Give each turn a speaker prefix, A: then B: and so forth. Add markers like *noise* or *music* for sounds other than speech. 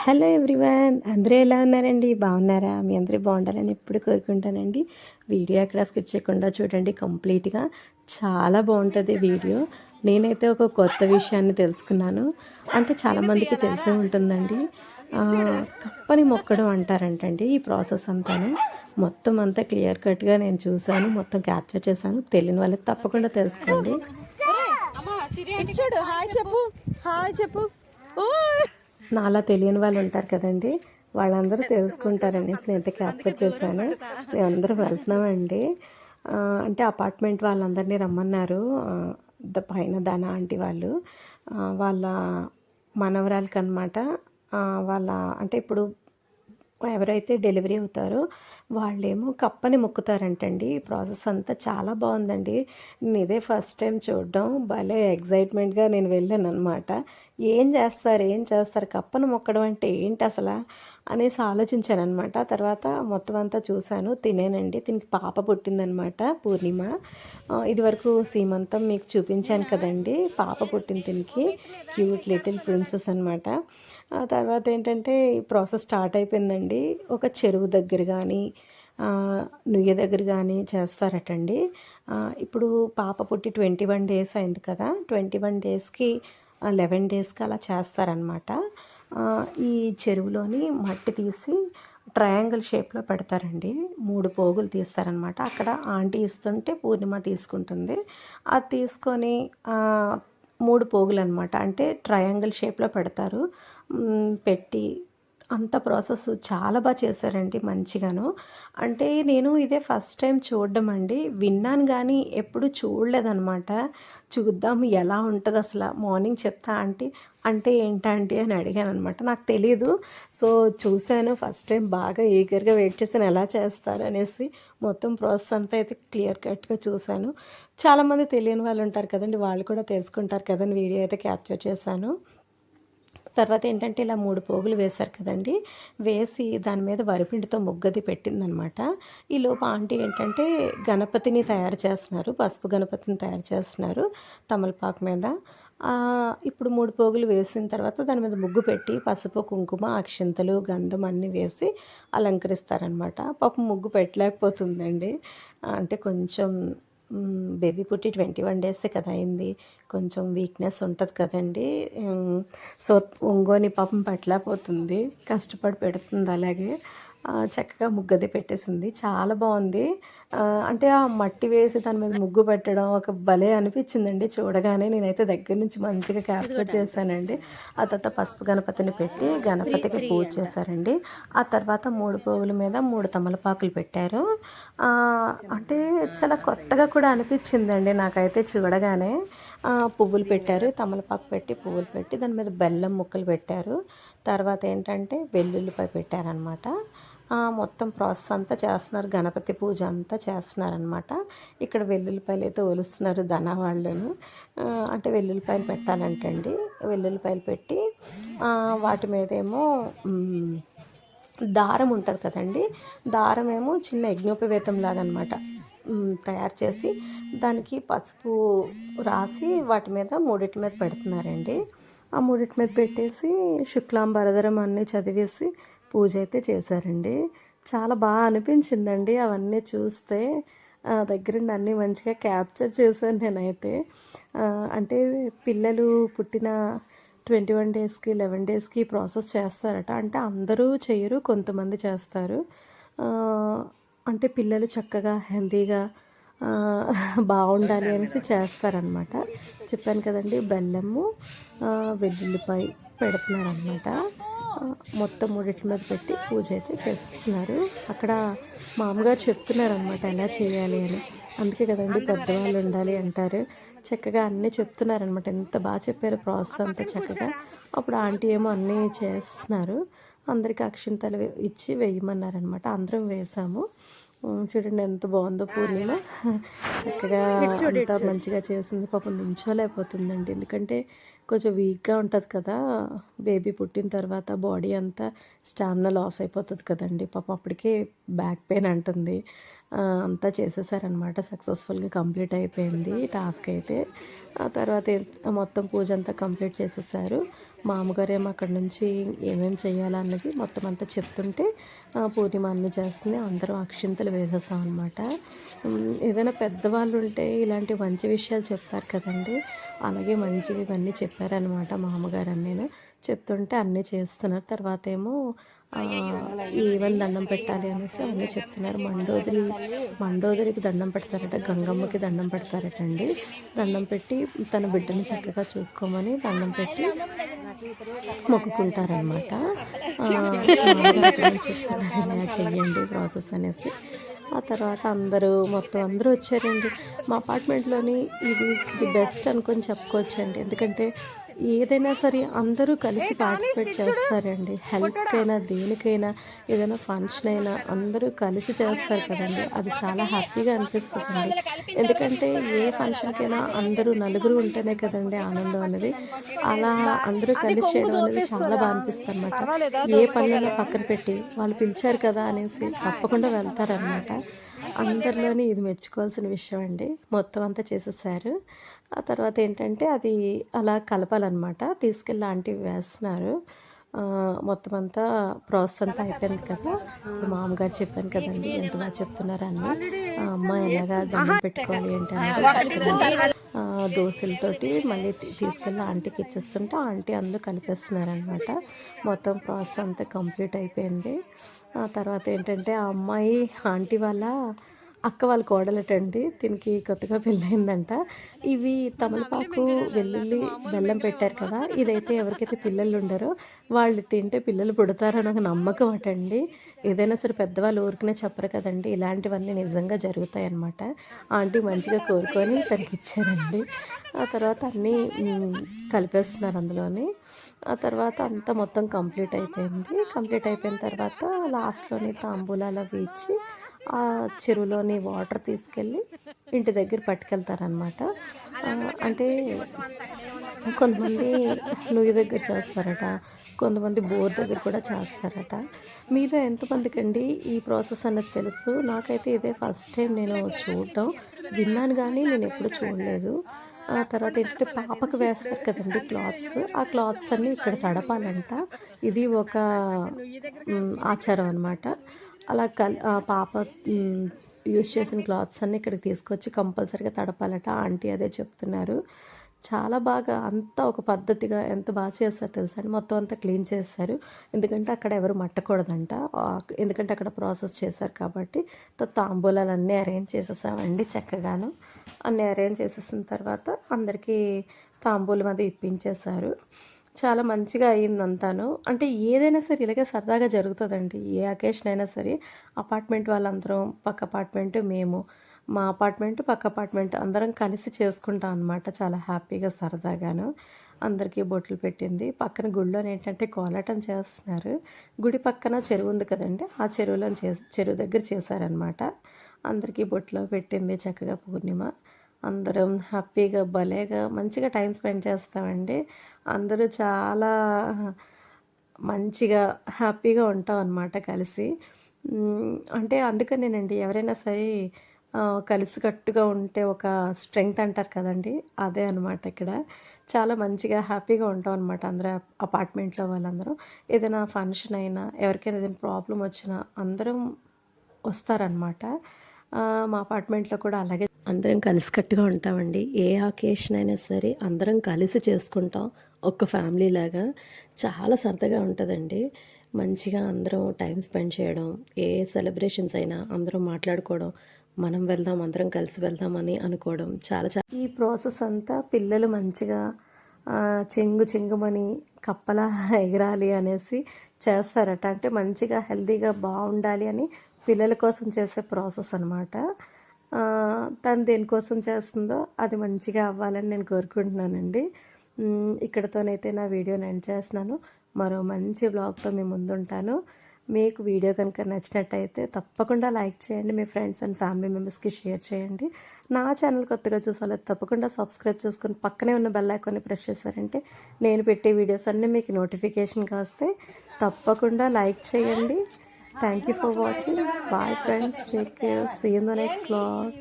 A: Hello everyone అందరూ ఎలా ఉన్నారండి? బాగున్నారా? మీ అందరూ బాగుండాలని ఎప్పుడు కోరుకుంటానండి. వీడియో ఎక్కడ స్కిప్ చేయకుండా చూడండి కంప్లీట్గా. చాలా బాగుంటుంది వీడియో. నేనైతే ఒక కొత్త విషయాన్ని తెలుసుకున్నాను. అంటే చాలామందికి తెలిసే ఉంటుందండి. కప్పని మొక్కడం అంటారంటండి ఈ ప్రాసెస్ అంతాను. మొత్తం అంతా క్లియర్ కట్గా నేను చూశాను మొత్తం క్యాప్చర్ చేశాను. తెలియని వాళ్ళకి తప్పకుండా తెలుసుకోండి.
B: చూడు హాయ్ చెప్పు. హాయ్ చెప్పు. ఓయ్!
A: నాలా తెలియని వాళ్ళు ఉంటారు కదండి. వాళ్ళందరూ తెలుసుకుంటారనేసి నేను అయితే క్యాప్చర్ చేశాను. మేమందరం వెళ్తున్నామండి అంటే అపార్ట్మెంట్ వాళ్ళందరినీ రమ్మన్నారు. ద- పైన దాన ఆంటీ వాళ్ళు. వాళ్ళ మనవరాలకి అనమాట వాళ్ళ అంటే ఇప్పుడు ఎవరైతే డెలివరీ అవుతారో వాళ్ళేమో కప్పని మొక్కుతారంటండి. ఈ ప్రాసెస్ అంతా చాలా బాగుందండి. నేను ఇదే ఫస్ట్ టైం చూడడం. భలే ఎగ్జైట్మెంట్గా నేను వెళ్ళాను అనమాట ఏం చేస్తారు? ఏం చేస్తారు? కప్పను మొక్కడం అంటే ఏంటి అసలు? అనేసి ఆలోచించాను అనమాట తర్వాత మొత్తం అంతా చూశాను. తినేనండి. దీనికి పాప పుట్టిందనమాట పూర్ణిమ. ఇదివరకు సీమంతం మీకు చూపించాను కదండి. పాప పుట్టింది దీనికి. క్యూట్ లిటిల్ ప్రిన్సెస్ అనమాట తర్వాత ఏంటంటే ఈ ప్రాసెస్ స్టార్ట్ అయిపోయిందండి. ఒక చెరువు దగ్గర కానీ నుయ్య దగ్గర కానీ చేస్తారటండి. ఇప్పుడు పాప పుట్టి ట్వంటీ వన్ డేస్ అయింది కదా ట్వంటీ వన్ డేస్కి లెవెన్ డేస్కి అలా చేస్తారనమాట ఈ చెరువులోని మట్టి తీసి ట్రయాంగిల్ షేప్లో పెడతారండి. మూడు పోగులు తీస్తారనమాట అక్కడ ఆంటీ ఇస్తుంటే పూర్ణిమ తీసుకుంటుంది. అది తీసుకొని మూడు పోగులు అనమాట అంటే ట్రయాంగిల్ షేప్లో పెడతారు. పెట్టి అంత ప్రాసెస్ చాలా బాగా చేశారండి మంచిగాను. అంటే నేను ఇదే ఫస్ట్ టైం చూడడం అండి. విన్నాను కానీ ఎప్పుడు చూడలేదన్నమాట. చూద్దాం ఎలా ఉంటుంది అసలు మార్నింగ్ చెప్తా ఆంటీ అంటే ఏంటంటే అని అడిగాను అనమాట నాకు తెలియదు సో చూశాను ఫస్ట్ టైం బాగా ఈగర్గా వెయిట్ చేసాను ఎలా చేస్తారు అనేసి మొత్తం ప్రాసెస్ అంతా అయితే క్లియర్ కట్గా చూశాను. చాలామంది తెలియని వాళ్ళు ఉంటారు కదండి వాళ్ళు కూడా తెలుసుకుంటారు కదండి వీడియో అయితే క్యాప్చర్ చేశాను. తర్వాత ఏంటంటే ఇలా మూడు పోగులు వేశారు కదండి. వేసి దాని మీద వరిపిండితో ముగ్గది పెట్టిందనమాట. ఈ లోపు ఆంటీ ఏంటంటే గణపతిని తయారు చేస్తున్నారు పసుపు గణపతిని తయారు చేస్తున్నారు తమలపాకు మీద. ఇప్పుడు మూడు పోగులు వేసిన తర్వాత దాని మీద ముగ్గు పెట్టి పసుపు కుంకుమ అక్షింతలు గంధం అన్నీ వేసి అలంకరిస్తారనమాట. పాపం ముగ్గు పెట్టలేకపోతుందండి. అంటే కొంచెం బేబీ పుట్టి ట్వంటీ వన్ డేసే కదా అయింది. కొంచెం వీక్నెస్ ఉంటుంది కదండి. సో ఒంగోని పాపం పట్టలేకపోతుంది. కష్టపడి పెడుతుంది అలాగే. చక్కగా ముగ్గది పెట్టేసింది. చాలా బాగుంది. అంటే ఆ మట్టి వేసి దాని మీద ముగ్గు పెట్టడం ఒక భలే అనిపించిందండి. చూడగానే నేనైతే దగ్గర నుంచి మంచిగా క్యాప్చర్ చేశానండి. ఆ తర్వాత పసుపు గణపతిని పెట్టి గణపతికి పూజ చేశారండి. ఆ తర్వాత మూడు పువ్వుల మీద మూడు తమలపాకులు పెట్టారు. అంటే చాలా కొత్తగా కూడా అనిపించిందండి నాకైతే చూడగానే. పువ్వులు పెట్టారు. తమలపాకు పెట్టి పువ్వులు పెట్టి దాని మీద బెల్లం ముక్కలు పెట్టారు. తర్వాత ఏంటంటే వెల్లుల్లిపై పెట్టారనమాట మొత్తం ప్రాసెస్ అంతా చేస్తున్నారు. గణపతి పూజ అంతా చేస్తున్నారనమాట ఇక్కడ వెల్లుల్లిపాయలు అయితే ఒలుస్తున్నారు ధన వాళ్ళను. అంటే వెల్లుల్లిపాయలు పెట్టాలంటండి. వెల్లుల్లిపాయలు పెట్టి వాటి మీదేమో దారం ఉంటుంది కదండి. దారం ఏమో చిన్న యజ్ఞోపవేతం లాగా అనమాట తయారు చేసి దానికి పసుపు రాసి వాటి మీద మూడిటి మీద పెడుతున్నారండి. ఆ మూడిటి మీద పెట్టేసి శుక్లాం భరధరం అన్నీ చదివేసి పూజ అయితే చేశారండి. చాలా బాగా అనిపించిందండి అవన్నీ చూస్తే. దగ్గర దగ్గరుండి అన్నీ మంచిగా క్యాప్చర్ చేశాను నేనైతే. అంటే పిల్లలు పుట్టిన ట్వంటీ వన్ డేస్కి లెవెన్ డేస్కి ప్రాసెస్ చేస్తారట. అంటే అందరూ చేయరు కొంతమంది చేస్తారు. అంటే పిల్లలు చక్కగా హెల్తీగా బాగుండాలి అనేసి చేస్తారనమాట చెప్పాను కదండి బెల్లము వెల్లుల్లిపాయ పెడుతున్నారనమాట మొత్తం మూడింటి మీద పెట్టి పూజ అయితే చేస్తున్నారు. అక్కడ మామగారు చెప్తున్నారనమాట ఎలా చేయాలి అని. అందుకే కదండి పెద్దవాళ్ళు ఉండాలి అంటారు. చక్కగా అన్నీ చెప్తున్నారనమాట ఎంత బాగా చెప్పారు ప్రాసెస్ అంతా చక్కగా. అప్పుడు ఆంటీ ఏమో అన్నీ చేస్తున్నారు. అందరికీ అక్షింతలు ఇచ్చి వేయమన్నారనమాట అందరం వేసాము. చూడండి ఎంత బాగుందో పూర్ణిమ. చక్కగా అంతా మంచిగా చేసింది. పాపం నించోలేకపోతుందండి. ఎందుకంటే కొంచెం వీక్గా ఉంటుంది కదా. బేబీ పుట్టిన తర్వాత బాడీ అంతా స్టామినా లాస్ అయిపోతుంది కదండి. పాపం అప్పటికే బ్యాక్ పెయిన్ అంటుంది. అంతా చేసేసారనమాట సక్సెస్ఫుల్గా కంప్లీట్ అయిపోయింది టాస్క్ అయితే. ఆ తర్వాత మొత్తం పూజ అంతా కంప్లీట్ చేసేసారు. మామగారేమో ఏమో అక్కడ నుంచి ఏమేమి చేయాలన్నది మొత్తం అంతా చెప్తుంటే పూర్ణిమ అన్ని చేస్తుంది. అందరం అక్షింతలు వేసేసాం అనమాట ఏదైనా పెద్దవాళ్ళు ఉంటే ఇలాంటి మంచి విషయాలు చెప్తారు కదండి. అలాగే మంచివి ఇవన్నీ చెప్పారనమాట మామగారు నేను చెప్తుంటే అన్నీ చేస్తున్నారు. తర్వాత ఏమో ఈవెన్ దండం పెట్టాలి అనేసి అన్నీ చెప్తున్నారు. మండోదరి మండోదరికి దండం పెడతారట గంగమ్మకి దండం పెడతారట అండి దండం పెట్టి తన బిడ్డని చక్కగా చూసుకోమని దండం పెట్టి మొక్కుకుంటారనమాట చెప్తున్నారు ఇలా చెయ్యండి ప్రాసెస్ అనేసి. ఆ తర్వాత అందరూ మొత్తం అందరూ వచ్చారండి. మా అపార్ట్మెంట్లోని ఇది ది బెస్ట్ అనుకొని చెప్పుకోవచ్చండి. ఎందుకంటే ఏదైనా సరే అందరూ కలిసి పార్టిసిపేట్ చేస్తారండి. హెల్ప్కైనా దేనికైనా ఏదైనా ఫంక్షన్ అయినా అందరూ కలిసి చేస్తారు కదండి. అది చాలా హ్యాపీగా అనిపిస్తుందండి. ఎందుకంటే ఏ ఫంక్షన్కైనా అందరూ నలుగురు ఉంటేనే కదండి ఆనందం అనేది. అలా అందరూ కలిసి చేయడం అనేది చాలా బాగా అనిపిస్తుంది అనమాట ఏ పనులను పక్కన పెట్టి వాళ్ళు పిలిచారు కదా అనేసి తప్పకుండా వెళ్తారనమాట అందరిలోని ఇది మెచ్చుకోవాల్సిన విషయం అండి. మొత్తం అంతా చేసేసారు. ఆ తర్వాత ఏంటంటే అది అలా కలపాలన్నమాట. తీసుకెళ్ళి ఆంటీ వేస్తున్నారు. మొత్తం అంతా ప్రాసెస్ అంతా అయిపోయింది కదా. మామగారు చెప్పాను కదండి ఎంత బాగా చెప్తున్నారు అని. అమ్మ ఎలాగా దండం పెట్టుకోవాలి ఏంటంటే దోశలతోటి మళ్ళీ తీసుకెళ్ళి ఆంటీకి ఇచ్చేస్తుంటే ఆంటీ అందులో కలిపేస్తున్నారనమాట మొత్తం ప్రాసెస్ అంతా కంప్లీట్ అయిపోయింది. ఆ తర్వాత ఏంటంటే ఆ అమ్మాయి ఆంటీ వాళ్ళ అక్క వాళ్ళ కోడలటండి. దీనికి కొత్తగా పెళ్ళయిందంట. ఇవి తమలపాకు వెల్లుల్లి బెల్లం పెట్టారు కదా. ఇదైతే ఎవరికైతే పిల్లలు ఉండరో వాళ్ళు తింటే పిల్లలు పుడతారని ఒక నమ్మకం అటండి. ఏదైనా సరే పెద్దవాళ్ళు ఊరికనే చెప్పరు కదండి. ఇలాంటివన్నీ నిజంగా జరుగుతాయి అన్నమాట ఆంటీ మంచిగా కోరుకొని తనకి ఇచ్చారండి. ఆ తర్వాత అన్నీ కలిపేస్తున్నారు అందులోని. ఆ తర్వాత అంతా మొత్తం కంప్లీట్ అయిపోయింది. కంప్లీట్ అయిపోయిన తర్వాత లాస్ట్లోని తాంబూలాలు అవి ఇచ్చి ఆ చెరువులోని వాటర్ తీసుకెళ్ళి ఇంటి దగ్గర పట్టుకెళ్తారనమాట అంటే కొంతమంది నుయ్యి దగ్గర చేస్తారట కొంతమంది బోర్ దగ్గర కూడా చేస్తారట. మీలో ఎంతమందికి అండి ఈ ప్రాసెస్ అన్నది తెలుసు? నాకైతే ఇదే ఫస్ట్ టైం నేను చూడటం. విన్నాను కానీ నేను ఎప్పుడు చూడలేదు. ఆ తర్వాత ఏంటంటే పాపకు వేస్తారు కదండి క్లాత్స్. ఆ క్లాత్స్ అన్నీ ఇక్కడ తడపాలంట. ఇది ఒక ఆచారం అనమాట అలా కల్ పాప యూజ్ చేసిన క్లాత్స్ అన్నీ ఇక్కడికి తీసుకొచ్చి కంపల్సరీగా తడపాలట. ఆంటీ అదే చెప్తున్నారు. చాలా బాగా అంతా ఒక పద్ధతిగా ఎంత బాగా చేస్తారు తెలుసా అండి? మొత్తం అంతా క్లీన్ చేస్తారు. ఎందుకంటే అక్కడ ఎవరు మట్టకూడదంట. ఎందుకంటే అక్కడ ప్రాసెస్ చేశారు కాబట్టి తాంబూలాలు అన్నీ అరేంజ్ చేసేసామండి చక్కగాను. అన్నీ అరేంజ్ చేసేసిన తర్వాత అందరికీ తాంబూలం అది ఇప్పించేశారు. చాలా మంచిగా అయ్యిందంతాను అంటే ఏదైనా సరే ఇలాగే సరదాగా జరుగుతుందండి. ఏ అకేషన్ అయినా సరే అపార్ట్మెంట్ వాళ్ళందరం పక్క అపార్ట్మెంట్ మేము మా అపార్ట్మెంట్ పక్క అపార్ట్మెంట్ అందరం కలిసి చేసుకుంటాం అనమాట చాలా హ్యాపీగా సరదాగాను. అందరికీ బొట్లు పెట్టింది. పక్కన గుళ్ళో ఏంటంటే కోలాటం చేస్తున్నారు. గుడి పక్కన చెరువు ఉంది కదండి ఆ చెరువులో చే చెరువు దగ్గర చేశారనమాట అందరికీ బొట్లో పెట్టింది చక్కగా పూర్ణిమ. అందరం హ్యాపీగా భలేగా మంచిగా టైం స్పెండ్ చేస్తామండి. అందరూ చాలా మంచిగా హ్యాపీగా ఉంటాం అన్నమాట కలిసి అంటే అందుకనేనండి ఎవరైనా సరే కలిసికట్టుగా ఉంటే ఒక స్ట్రెంగ్త్ అంటారు కదండి అదే అనమాట ఇక్కడ. చాలా మంచిగా హ్యాపీగా ఉంటాం అనమాట అందరూ అపార్ట్మెంట్లో వాళ్ళందరూ. ఏదైనా ఫంక్షన్ అయినా ఎవరికైనా ఏదైనా ప్రాబ్లం వచ్చినా అందరం వస్తారనమాట మా అపార్ట్మెంట్లో కూడా అలాగే అందరం కలిసికట్టుగా ఉంటామండి. ఏ ఆకేషన్ అయినా సరే అందరం కలిసి చేసుకుంటాం. ఒక ఫ్యామిలీ లాగా. చాలా సరదాగా ఉంటుందండి. మంచిగా అందరం టైం స్పెండ్ చేయడం ఏ సెలబ్రేషన్స్ అయినా అందరం మాట్లాడుకోవడం మనం వెళ్దాం అందరం కలిసి వెళ్దామని అనుకోవడం చాలా చాలా. ఈ ప్రాసెస్ అంతా పిల్లలు మంచిగా చెంగు చెంగుమని కప్పలా *laughs* ఎగరాలి అనేసి చేస్తారట. అంటే మంచిగా హెల్తీగా బాగుండాలి అని పిల్లల కోసం చేసే ప్రాసెస్ అనమాట తను దేనికోసం చేస్తుందో అది మంచిగా అవ్వాలని నేను కోరుకుంటున్నానండి. ఇక్కడతోనైతే నా వీడియోని ఎండ్ చేస్తున్నాను. మరో మంచి బ్లాగ్తో మీ ముందుంటాను. మీకు వీడియో కనుక నచ్చినట్టయితే తప్పకుండా లైక్ చేయండి మీ ఫ్రెండ్స్ అండ్ ఫ్యామిలీ మెంబర్స్కి షేర్ చేయండి. నా ఛానల్ కొత్తగా చూసాలో తప్పకుండా సబ్స్క్రైబ్ చేసుకుని పక్కనే ఉన్న బెల్ ఐకాన్ని ప్రెస్ చేశారంటే నేను పెట్టే వీడియోస్ అన్నీ మీకు నోటిఫికేషన్ వస్తాయి. తప్పకుండా లైక్ చేయండి. Thank you for watching. Bye friends. Take care. See you in the
B: next vlog.